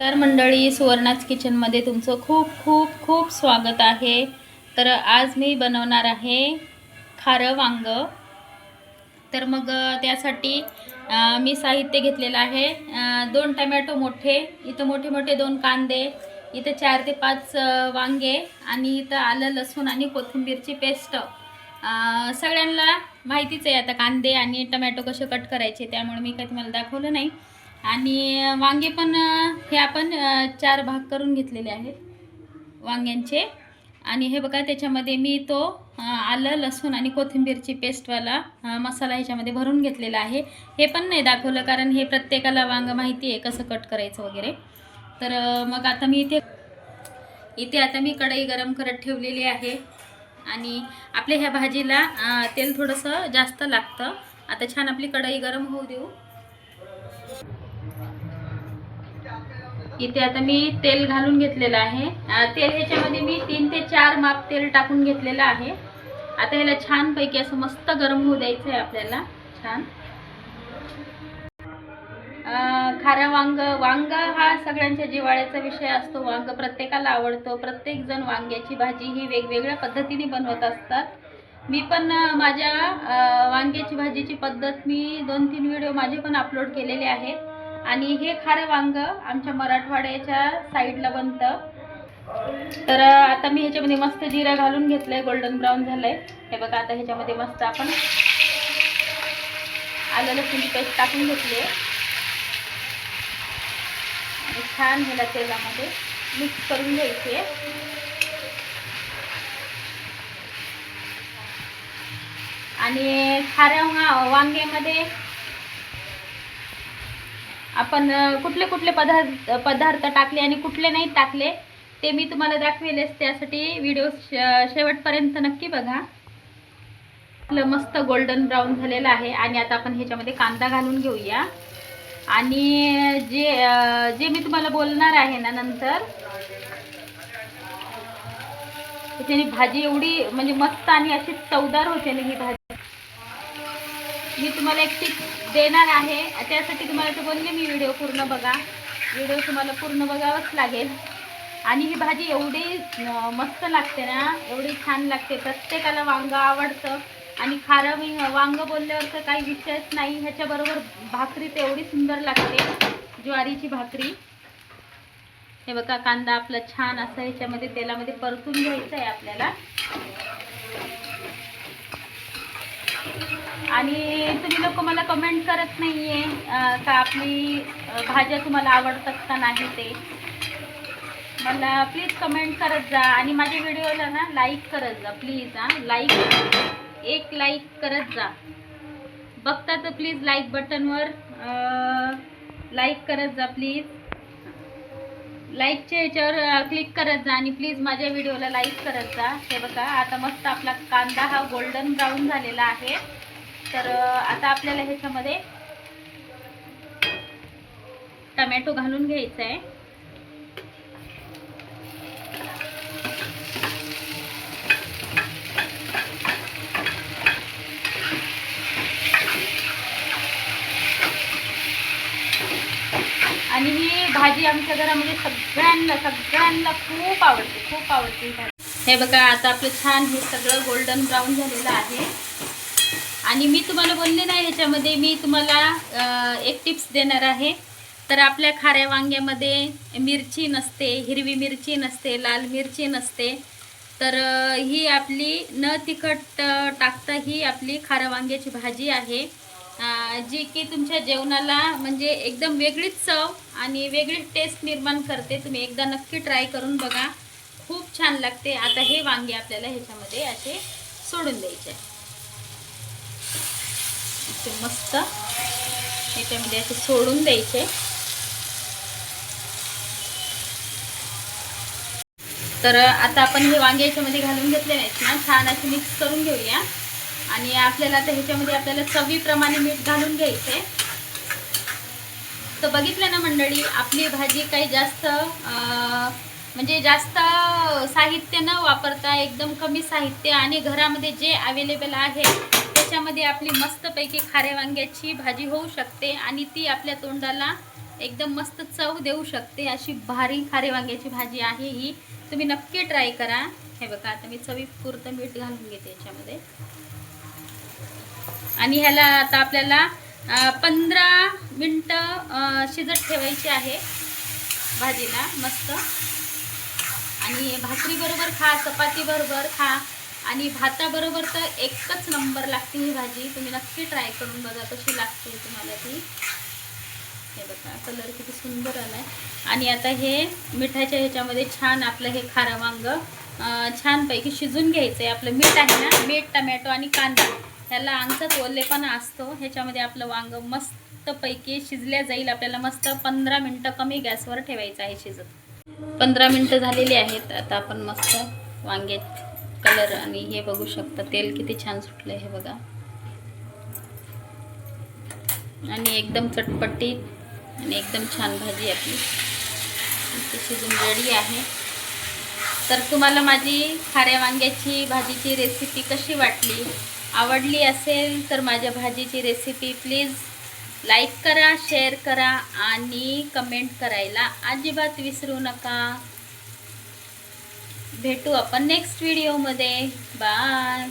तर मंडळी सुवर्णाच किचनमध्ये तुमचं खूप खूप खूप स्वागत आहे. तर आज मी बनवणार आहे खारं वांग. तर मग त्यासाठी मी साहित्य घेतलेलं आहे. दोन टमॅटो मोठे इथं मोठे मोठे दोन कांदे इथं चार ते पाच वांगे आणि इथं आलं लसूण आणि कोथिंबीरची पेस्ट. सगळ्यांना माहितीच आहे आता कांदे आणि टमॅटो कसे कट करायचे त्यामुळे मी काही तुम्हाला दाखवलं नाही. आणि वांगे पण हे आपण चार भाग करून घेतलेले आहेत वांग्यांचे. आणि हे बघा त्याच्यामध्ये मी तो आलं लसूण आणि कोथिंबीरची पेस्टवाला मसाला ह्याच्यामध्ये भरून घेतलेला आहे. हे पण नाही दाखवलं कारण हे प्रत्येकाला वांग माहिती आहे कसं कट करायचं वगैरे. तर मग आता मी इथे इथे आता मी कढई गरम करत ठेवलेली आहे. आणि आपल्या ह्या भाजीला तेल थोडंसं जास्त लागतं. आता छान आपली कढई गरम होऊ देऊ. इथे आता मी तेल घालून घेतलेलं आहे. तेल ह्याच्यामध्ये मी तीन ते चार माप तेल टाकून घेतलेलं आहे. आता ह्याला छानपैकी असं मस्त गरम होऊ द्यायचं आहे आपल्याला. छान. खारा वांग वांग हा सगळ्यांच्या जिवाळ्याचा विषय असतो. वांग प्रत्येकाला आवडतो. प्रत्येक जण वांग्याची भाजी ही वेगवेगळ्या पद्धतीने बनवत असतात. मी पण माझ्या वांग्याची भाजीची पद्धत मी दोन तीन व्हिडिओ माझे पण अपलोड केलेले आहेत. आणि हे खारं वांग आमच्या मराठवाड्याच्या साईडला बनतं. तर आता मी ह्याच्यामध्ये मस्त जिरा घालून घेतलं आहे गोल्डन ब्राऊन झालंय. हे बघा आता ह्याच्यामध्ये मस्त आपण आलं लसूणची पेस्ट टाकून घेतली आहे. आणि छान ह्याला तेलामध्ये मिक्स करून घ्यायचे आणि खाऱ्या वांग्यामध्ये आपण कुठले कुठले पदार्थ पदार्थ टाकले आणि कुठले नाही टाकले ते मी तुम्हाला दाखवेलच. त्यासाठी व्हिडिओ शेवटपर्यंत नक्की बघा. आपलं मस्त गोल्डन ब्राऊन झालेलं आहे आणि आता आपण ह्याच्यामध्ये कांदा घालून घेऊया. आणि जे जे मी तुम्हाला बोलणार आहे ना नंतर त्याने भाजी एवढी म्हणजे मस्त आणि अशी चवदार होते ना ही भाजी. मी तुम्हाला एक टिप देणार आहे. त्यासाठी तुम्हाला तर बोलले मी व्हिडिओ पूर्ण बघा. व्हिडिओ तुम्हाला पूर्ण बघावंच लागेल. आणि ही भाजी एवढी मस्त लागते ना. एवढी छान लागते. प्रत्येकाला वांग आवडतं. आणि खारं मी वांगं बोलल्यावर तर काही विषयच नाही. ह्याच्याबरोबर भाकरी तर एवढी सुंदर लागते. ज्वारीची भाकरी. हे बघा कांदा आपला छान असं ह्याच्यामध्ये तेलामध्ये परतून घ्यायचं आहे आपल्याला. आणि तुम्ही लोक मला कमेंट करत नाही आहे का आपली भाज्या तुम्हाला आवडतात का नाही ते? मला प्लीज कमेंट करत जा. आणि माझ्या व्हिडिओला ना लाईक करत जा प्लीज हां. लाईक एक लाईक करत जा. बघता तर प्लीज लाईक बटनवर लाईक करत जा प्लीज लाईकच्या याच्यावर क्लिक करत जा आणि प्लीज माझ्या व्हिडिओला लाईक करत जा. हे बघा आता मस्त आपला कांदा हा गोल्डन ब्राऊन झालेला आहे. तर आता आपल्याला ह्याच्यामध्ये टमॅटो घालून घ्यायचा आहे आणि ही भाजी आमच्या घरामध्ये सगळ्यांना सगळ्यांना खूप आवडते खूप आवडते हे बघा आता आपलं छान हे सगळं गोल्डन ब्राऊन झालेलं आहे. आणि मी तुम्हाला बोलले नाही ह्याच्यामध्ये मी तुम्हाला एक टिप्स देणार आहे. तर आपल्या खाऱ्या वांग्यामध्ये मिरची नसते हिरवी मिरची नसते लाल मिरची नसते. तर ही आपली न तिखट टाकता ही आपली खाऱ्या वांग्याची भाजी आहे. जी की तुमच्या जेवणाला म्हणजे एकदम वेगळीच चव आणि वेगळी टेस्ट निर्माण करते. तुम्ही एकदा नक्की ट्राय करून बघा. खूप छान लागते. आता हे वांगे आपल्याला ह्याच्यामध्ये असे सोडून द्यायचे असे मस्त ह्याच्यामध्ये असे सोडून द्यायचे. तर आता आपण हे वांगे ह्याच्यामध्ये घालून घेतले नाहीत ना. छान असे मिक्स करून घेऊया. आणि आपल्याला आता ह्याच्यामध्ये आपल्याला चवीप्रमाणे मीठ घालून घ्यायचे तर बघितलं ना मंडळी आपली भाजी काही जास्त म्हणजे जास्त साहित्य न वापरता एकदम कमी साहित्य आणि घरामध्ये जे अवेलेबल आहे त्याच्यामध्ये आपली मस्तपैकी खारे वांग्याची भाजी होऊ शकते आणि ती आपल्या तोंडाला एकदम मस्त चव देऊ शकते. अशी भारी खारे वांग्याची भाजी आहे ही. तुम्ही नक्की ट्राय करा. हे बघा आता मी चवीपुरतं मीठ घालून घेते याच्यामध्ये. आणि ह्याला आता आपल्याला पंधरा मिनटं शिजत ठेवायची आहे भाजीला मस्त. आणि भाकरीबरोबर खा चपातीबरोबर खा. आणि भाताबरोबर तर एकच नंबर लागते ही भाजी. तुम्ही नक्की ट्राय करून बघा कशी लागते तुम्हाला ती. हे बघा कलर किती सुंदर आलाय. आणि आता हे मिठाच्या ह्याच्यामध्ये छान आपलं हे खारं वांग छानपैकी शिजून घ्यायचं आहे आपलं मीठ आहे ना मीठ टमॅटो आणि कांदा. ह्याला अंगचाच ओलेपणा असतो. ह्याच्यामध्ये आपलं वांग मस्तपैकी शिजल्या जाईल. आपल्याला मस्त पंधरा मिनटं कमी गॅसवर ठेवायचं आहे शिजत. पंधरा मिनटं झालेली आहेत. आता आपण मस्त वांगे कलर आणि हे बघू शकता. तेल किती छान सुटलं हे बघा. आणि एकदम चटपटीत आणि एकदम छान भाजी आपली. इथे शिजून रेडी आहे. तर तुम्हाला माझी खाऱ्या वांग्याची भाजीची रेसिपी कशी वाटली? आवडली असेल तर माझ्या भाजीची रेसिपी प्लीज लाईक करा शेअर करा आणि कमेंट करायला अजिबात विसरू नका. भेटू आपण नेक्स्ट व्हिडिओमध्ये बाय